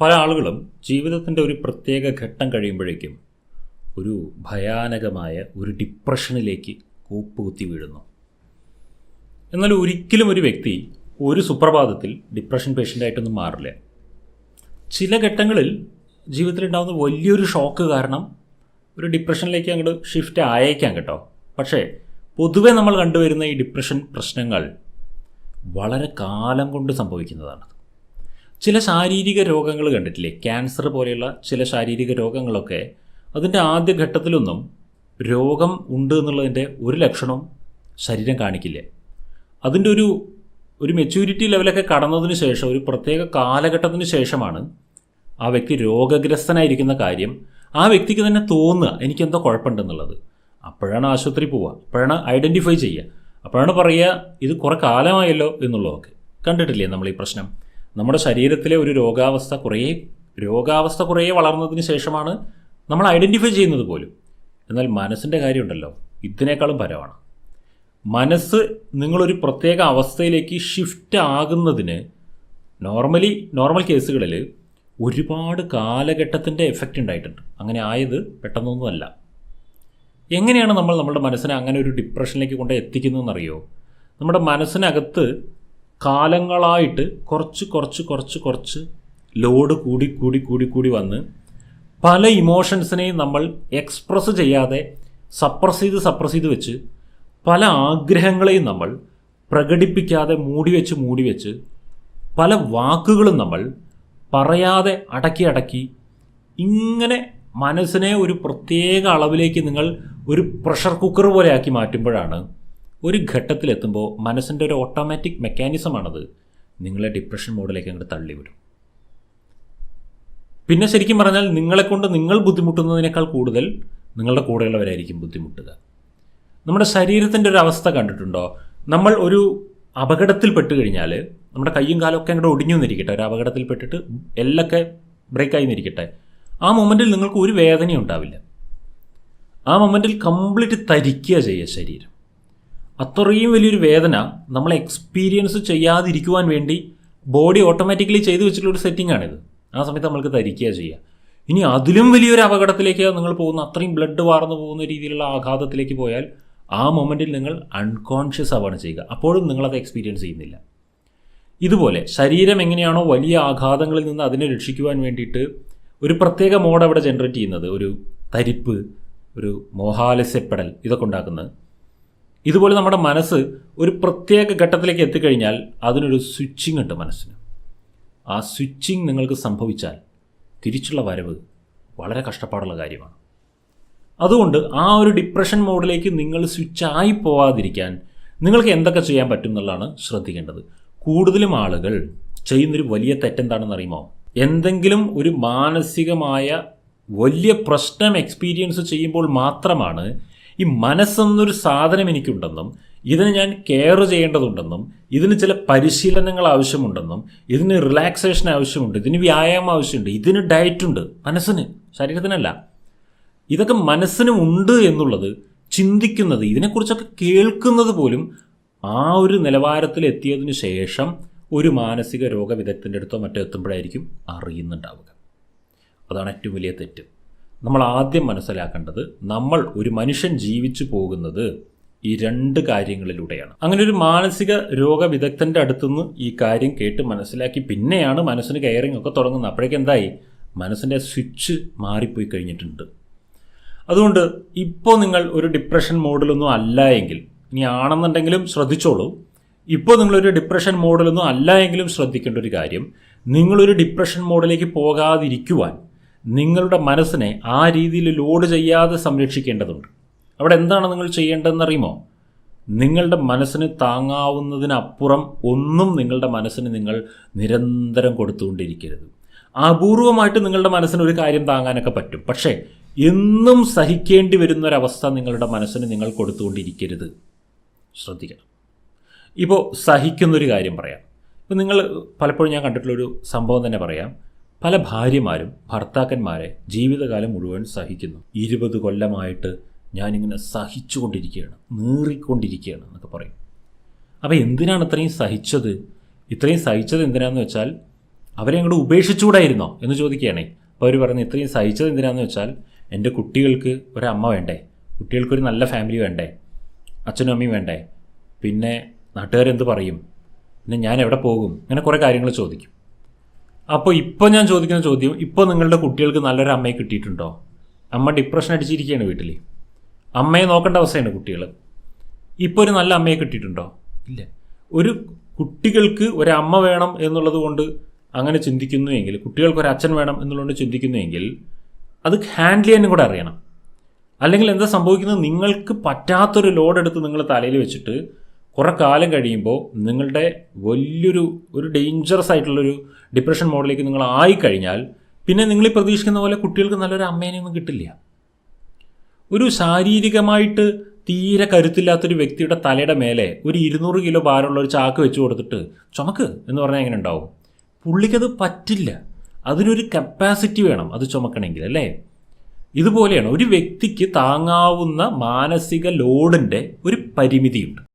പല ആളുകളും ജീവിതത്തിന്റെ ഒരു പ്രത്യേക ഘട്ടം കഴിയുമ്പോഴേക്കും ഒരു ഭയാനകമായ ഒരു ഡിപ്രഷനിലേക്ക് കൂപ്പുകുത്തി വീഴുന്നു. എന്നാൽ ഒരിക്കലും ഒരു വ്യക്തി ഒരു സുപ്രഭാതത്തിൽ ഡിപ്രഷൻ പേഷ്യന്റായിട്ടൊന്നും മാറില്ല. ചില ഘട്ടങ്ങളിൽ ജീവിതത്തിലുണ്ടാകുന്ന വലിയൊരു ഷോക്ക് കാരണം ഒരു ഡിപ്രഷനിലേക്ക് അങ്ങോട്ട് ഷിഫ്റ്റ് ആയേക്കാം കേട്ടോ. പക്ഷേ പൊതുവെ നമ്മൾ കണ്ടുവരുന്ന ഈ ഡിപ്രഷൻ പ്രശ്നങ്ങൾ വളരെ കാലം കൊണ്ട് സംഭവിക്കുന്നതാണ്. ചില ശാരീരിക രോഗങ്ങൾ കണ്ടിട്ടില്ലേ? ക്യാൻസർ പോലെയുള്ള ചില ശാരീരിക രോഗങ്ങളൊക്കെ അതിന്റെ ആദ്യ ഘട്ടത്തിലൊന്നും രോഗം ഉണ്ട് എന്നുള്ളതിന്റെ ഒരു ലക്ഷണവും ശരീരം കാണിക്കില്ല. അതിന്റെ ഒരു ഒരു മെച്യൂരിറ്റി ലെവലൊക്കെ കടന്നതിന് ശേഷം ഒരു പ്രത്യേക കാലഘട്ടത്തിന് ശേഷമാണ് ആ വ്യക്തി രോഗഗ്രസ്തനായിരിക്കുന്ന കാര്യം ആ വ്യക്തിക്ക് തന്നെ തോന്നുക എനിക്കെന്തോ കുഴപ്പമുണ്ടെന്നുള്ളത്. അപ്പോഴാണ് ആശുപത്രി പോവുക അപ്പോഴാണ് ഐഡന്റിഫൈ ചെയ്യുക അപ്പോഴാണ് പറയുക ഇത് കുറേ കാലമായല്ലോ എന്നുള്ളതൊക്കെ. കണ്ടിട്ടില്ലേ നമ്മൾ ഈ പ്രശ്നം? നമ്മുടെ ശരീരത്തിലെ ഒരു രോഗാവസ്ഥ കുറേ രോഗാവസ്ഥ കുറേ വളർന്നതിന് ശേഷമാണ് നമ്മൾ ഐഡന്റിഫൈ ചെയ്യുന്നത് പോലും. എന്നാൽ മനസ്സിന്റെ കാര്യമുണ്ടല്ലോ ഇതിനേക്കാളും പരമാണ്. മനസ്സ് നിങ്ങളൊരു പ്രത്യേക അവസ്ഥയിലേക്ക് ഷിഫ്റ്റ് ആകുന്നതിന് നോർമലി നോർമൽ കേസുകളിൽ ഒരുപാട് കാലഘട്ടത്തിന്റെ എഫക്റ്റ് ഉണ്ടായിട്ടുണ്ട്. അങ്ങനെ ആയത് പെട്ടെന്നൊന്നുമല്ല. എങ്ങനെയാണ് നമ്മൾ നമ്മുടെ മനസ്സിനെ അങ്ങനെ ഒരു ഡിപ്രഷനിലേക്ക് കൊണ്ട് എത്തിക്കുന്നതെന്നറിയോ? നമ്മുടെ മനസ്സിനകത്ത് കാലങ്ങളായിട്ട് കുറച്ച് കുറച്ച് കുറച്ച് കുറച്ച് ലോഡ് കൂടി കൂടി കൂടി കൂടി വന്ന് പല ഇമോഷൻസിനെയും നമ്മൾ എക്സ്പ്രസ് ചെയ്യാതെ സപ്രസ് ചെയ്ത് സപ്രസ് ചെയ്ത് വെച്ച് പല ആഗ്രഹങ്ങളെയും നമ്മൾ പ്രകടിപ്പിക്കാതെ മൂടി വെച്ച് മൂടി വെച്ച് പല വാക്കുകളും നമ്മൾ പറയാതെ അടക്കി അടക്കി ഇങ്ങനെ മനസ്സിനെ ഒരു പ്രത്യേക അളവിലേക്ക് നിങ്ങൾ ഒരു പ്രഷർ കുക്കർ പോലെ ആക്കി മാറ്റുമ്പോഴാണ് ഒരു ഘട്ടത്തിലെത്തുമ്പോൾ മനസ്സിന്റെ ഒരു ഓട്ടോമാറ്റിക് മെക്കാനിസമാണത് നിങ്ങളെ ഡിപ്രഷൻ മോഡിലേക്ക് അങ്ങോട്ട് വരും പിന്നെ ശരിക്കും പറഞ്ഞാൽ നിങ്ങളെക്കൊണ്ട് നിങ്ങൾ ബുദ്ധിമുട്ടുന്നതിനേക്കാൾ കൂടുതൽ നിങ്ങളുടെ കൂടെയുള്ളവരായിരിക്കും ബുദ്ധിമുട്ടുക. നമ്മുടെ ശരീരത്തിന്റെ ഒരു അവസ്ഥ കണ്ടിട്ടുണ്ടോ? നമ്മൾ ഒരു അപകടത്തിൽ പെട്ട് കഴിഞ്ഞാൽ നമ്മുടെ കൈയും കാലൊക്കെ അങ്ങോട്ട് ഒടിഞ്ഞു നിന്നിരിക്കട്ടെ ഒരു അപകടത്തിൽ പെട്ടിട്ട് എല്ലൊക്കെ ബ്രേക്കായി നിന്നിരിക്കട്ടെ ആ മൊമെന്റിൽ നിങ്ങൾക്ക് ഒരു വേദനയും ഉണ്ടാവില്ല. ആ മൊമെന്റിൽ കംപ്ലീറ്റ് തരിക്കുക ചെയ്യുക ശരീരം. അത്രയും വലിയൊരു വേദന നമ്മൾ എക്സ്പീരിയൻസ് ചെയ്യാതിരിക്കുവാൻ വേണ്ടി ബോഡി ഓട്ടോമാറ്റിക്കലി ചെയ്തു വെച്ചിട്ടുള്ളൊരു സെറ്റിംഗ് ആണിത്. ആ സമയത്ത് നമ്മൾക്ക് തരിക്കുക ചെയ്യുക ഇനി അതിലും വലിയൊരു അപകടത്തിലേക്ക് നിങ്ങൾ പോകുന്ന അത്രയും ബ്ലഡ് വാർന്നു പോകുന്ന രീതിയിലുള്ള ആഘാതത്തിലേക്ക് പോയാൽ ആ മൊമെന്റിൽ നിങ്ങൾ അൺകോൺഷ്യസ് ആവാണ് ചെയ്യുക. അപ്പോഴും നിങ്ങളത് എക്സ്പീരിയൻസ് ചെയ്യുന്നില്ല. ഇതുപോലെ ശരീരം എങ്ങനെയാണോ വലിയ ആഘാതങ്ങളിൽ നിന്ന് അതിനെ രക്ഷിക്കുവാൻ വേണ്ടിയിട്ട് ഒരു പ്രത്യേക മോഡ് അവിടെ ജനറേറ്റ് ചെയ്യുന്നത് ഒരു തരിപ്പ് ഒരു മോഹാലസ്യപ്പെടൽ ഇതൊക്കെ ഉണ്ടാക്കുന്നത്. ഇതുപോലെ നമ്മുടെ മനസ്സ് ഒരു പ്രത്യേക ഘട്ടത്തിലേക്ക് എത്തിക്കഴിഞ്ഞാൽ അതിനൊരു സ്വിച്ചിങ് ഉണ്ട് മനസ്സിന്. ആ സ്വിച്ചിങ് നിങ്ങൾക്ക് സംഭവിച്ചാൽ തിരിച്ചുള്ള വരവ് വളരെ കഷ്ടപ്പാടുള്ള കാര്യമാണ്. അതുകൊണ്ട് ആ ഒരു ഡിപ്രഷൻ മോഡിലേക്ക് നിങ്ങൾ സ്വിച്ച് ആയി പോവാതിരിക്കാൻ നിങ്ങൾക്ക് എന്തൊക്കെ ചെയ്യാൻ പറ്റും എന്നുള്ളതാണ് ശ്രദ്ധിക്കേണ്ടത്. കൂടുതലും ആളുകൾ ചെയ്യുന്നൊരു വലിയ തെറ്റെന്താണെന്ന് അറിയുമോ? എന്തെങ്കിലും ഒരു മാനസികമായ വലിയ പ്രശ്നം എക്സ്പീരിയൻസ് ചെയ്യുമ്പോൾ മാത്രമാണ് ഈ മനസ്സെന്നൊരു സാധനം എനിക്കുണ്ടെന്നും ഇതിന് ഞാൻ കെയർ ചെയ്യേണ്ടതുണ്ടെന്നും ഇതിന് ചില പരിശീലനങ്ങൾ ആവശ്യമുണ്ടെന്നും ഇതിന് റിലാക്സേഷൻ ആവശ്യമുണ്ട് ഇതിന് വ്യായാമം ആവശ്യമുണ്ട് ഇതിന് ഡയറ്റ് ഉണ്ട്. മനസ്സിന് ശരീരത്തിനല്ല. ഇതൊക്കെ മനസ്സിനും ഉണ്ട് എന്നുള്ളത് ചിന്തിക്കുന്നത് ഇതിനെക്കുറിച്ചൊക്കെ കേൾക്കുന്നത് പോലും ആ ഒരു നിലവാരത്തിൽ എത്തിയതിനു ശേഷം ഒരു മാനസിക രോഗവിദഗ്ധന്റെ അടുത്തോ മറ്റോ എത്തുമ്പോഴായിരിക്കും അറിയുന്നുണ്ടാവുക. അതാണ് ഏറ്റവും വലിയ തെറ്റ്. നമ്മൾ ആദ്യം മനസ്സിലാക്കേണ്ടത് നമ്മൾ ഒരു മനുഷ്യൻ ജീവിച്ചു പോകുന്നത് ഈ രണ്ട് കാര്യങ്ങളിലൂടെയാണ്. അങ്ങനെ ഒരു മാനസിക രോഗവിദഗ്ധന്റെ അടുത്തുനിന്ന് ഈ കാര്യം കേട്ട് മനസ്സിലാക്കി പിന്നെയാണ് മനസ്സിന് കെയറിംഗ് ഒക്കെ തുടങ്ങുന്നത്. അപ്പോഴേക്കും എന്തായി? മനസ്സിന്റെ സ്വിച്ച് മാറിപ്പോയി കഴിഞ്ഞിട്ടുണ്ട്. അതുകൊണ്ട് ഇപ്പോൾ നിങ്ങൾ ഒരു ഡിപ്രഷൻ മോഡിലൊന്നും അല്ല എങ്കിൽ ഇനി ആണെന്നുണ്ടെങ്കിലും ശ്രദ്ധിച്ചോളൂ. ഇപ്പോൾ നിങ്ങളൊരു ഡിപ്രഷൻ മോഡിലൊന്നും അല്ല എങ്കിലും ശ്രദ്ധിക്കേണ്ട ഒരു കാര്യം നിങ്ങളൊരു ഡിപ്രഷൻ മോഡിലേക്ക് പോകാതിരിക്കുവാൻ നിങ്ങളുടെ മനസ്സിനെ ആ രീതിയിൽ ലോഡ് ചെയ്യാതെ സംരക്ഷിക്കേണ്ടതുണ്ട്. അവിടെ എന്താണ് നിങ്ങൾ ചെയ്യേണ്ടതെന്നറിയുമോ? നിങ്ങളുടെ മനസ്സിന് താങ്ങാവുന്നതിനപ്പുറം ഒന്നും നിങ്ങളുടെ മനസ്സിന് നിങ്ങൾ നിരന്തരം കൊടുത്തുകൊണ്ടിരിക്കരുത്. അപൂർവമായിട്ട് നിങ്ങളുടെ മനസ്സിന് ഒരു കാര്യം താങ്ങാനൊക്കെ പറ്റും. പക്ഷേ എന്നും സഹിക്കേണ്ടി വരുന്ന ഒരവസ്ഥ നിങ്ങളുടെ മനസ്സിന് നിങ്ങൾ കൊടുത്തുകൊണ്ടിരിക്കരുത്. ശ്രദ്ധിക്കണം. ഇപ്പോൾ സഹിക്കുന്നൊരു കാര്യം പറയാം. ഇപ്പോൾ നിങ്ങൾ പലപ്പോഴും ഞാൻ കണ്ടിട്ടുള്ളൊരു സംഭവം തന്നെ പറയാം. പല ഭാര്യമാരും ഭർത്താക്കന്മാരെ ജീവിതകാലം മുഴുവൻ സഹിക്കുന്നു. ഇരുപത് കൊല്ലമായിട്ട് ഞാനിങ്ങനെ സഹിച്ചുകൊണ്ടിരിക്കുകയാണ് നീറിക്കൊണ്ടിരിക്കുകയാണ് എന്നൊക്കെ പറയും. അപ്പോൾ എന്തിനാണ് ഇത്രയും സഹിച്ചത്? ഇത്രയും സഹിച്ചത് എന്തിനാന്ന് വെച്ചാൽ അവരെ അങ്ങോട്ട് ഉപേക്ഷിച്ചുകൂടായിരുന്നോ എന്ന് ചോദിക്കുകയാണേ. അപ്പോൾ അവർ പറഞ്ഞു ഇത്രയും സഹിച്ചത് എന്തിനാന്ന് വെച്ചാൽ എന്റെ കുട്ടികൾക്ക് ഒരമ്മ വേണ്ടേ? കുട്ടികൾക്കൊരു നല്ല ഫാമിലി വേണ്ടേ? അച്ഛനും അമ്മയും വേണ്ടേ? പിന്നെ നാട്ടുകാരെന്ത് പറയും? പിന്നെ ഞാൻ എവിടെ പോകും? അങ്ങനെ കുറേ കാര്യങ്ങൾ ചോദിക്കും. അപ്പോൾ ഇപ്പോൾ ഞാൻ ചോദിക്കുന്ന ചോദ്യം ഇപ്പോൾ നിങ്ങളുടെ കുട്ടികൾക്ക് നല്ലൊരു അമ്മയെ കിട്ടിയിട്ടുണ്ടോ? അമ്മ ഡിപ്രഷൻ അടിച്ചിരിക്കുകയാണ് വീട്ടിൽ അമ്മയെ നോക്കേണ്ട അവസ്ഥയാണ് കുട്ടികൾ ഇപ്പോൾ ഒരു നല്ല അമ്മയെ കിട്ടിയിട്ടുണ്ടോ? ഇല്ല. ഒരു കുട്ടികൾക്ക് ഒരമ്മ വേണം എന്നുള്ളത് കൊണ്ട് അങ്ങനെ ചിന്തിക്കുന്നുവെങ്കിൽ കുട്ടികൾക്ക് ഒരു അച്ഛൻ വേണം എന്നുള്ളതുകൊണ്ട് ചിന്തിക്കുന്നുവെങ്കിൽ അത് ഹാൻഡിൽ ചെയ്യാനും കൂടെ അറിയണം. അല്ലെങ്കിൽ എന്താ സംഭവിക്കുന്നത്? നിങ്ങൾക്ക് പറ്റാത്തൊരു ലോഡ് എടുത്ത് നിങ്ങൾ തലയിൽ വെച്ചിട്ട് കുറെ കാലം കഴിയുമ്പോൾ നിങ്ങളുടെ വലിയൊരു ഒരു ഡേഞ്ചറസ് ആയിട്ടുള്ളൊരു ഡിപ്രഷൻ മോഡിലേക്ക് നിങ്ങൾ ആയിക്കഴിഞ്ഞാൽ പിന്നെ നിങ്ങൾ പ്രതീക്ഷിക്കുന്ന പോലെ കുട്ടികൾക്ക് നല്ലൊരു അമ്മേനെയൊന്നും കിട്ടില്ല. ഒരു ശാരീരികമായിട്ട് തീരെ കരുത്തില്ലാത്തൊരു വ്യക്തിയുടെ തലയുടെ മേലെ ഒരു ഇരുന്നൂറ് കിലോ ഭാരമുള്ള ഒരു ചാക്ക് വെച്ച് കൊടുത്തിട്ട് ചുമക്ക് എന്ന് പറഞ്ഞാൽ എങ്ങനെ ഉണ്ടാവും? പുള്ളിക്കത് പറ്റില്ല. അതിനൊരു കപ്പാസിറ്റി വേണം അത് ചുമക്കണമെങ്കിൽ അല്ലേ? ഇതുപോലെയാണ് ഒരു വ്യക്തിക്ക് താങ്ങാവുന്ന മാനസിക ലോഡിന്റെ ഒരു പരിമിതിയുണ്ട്.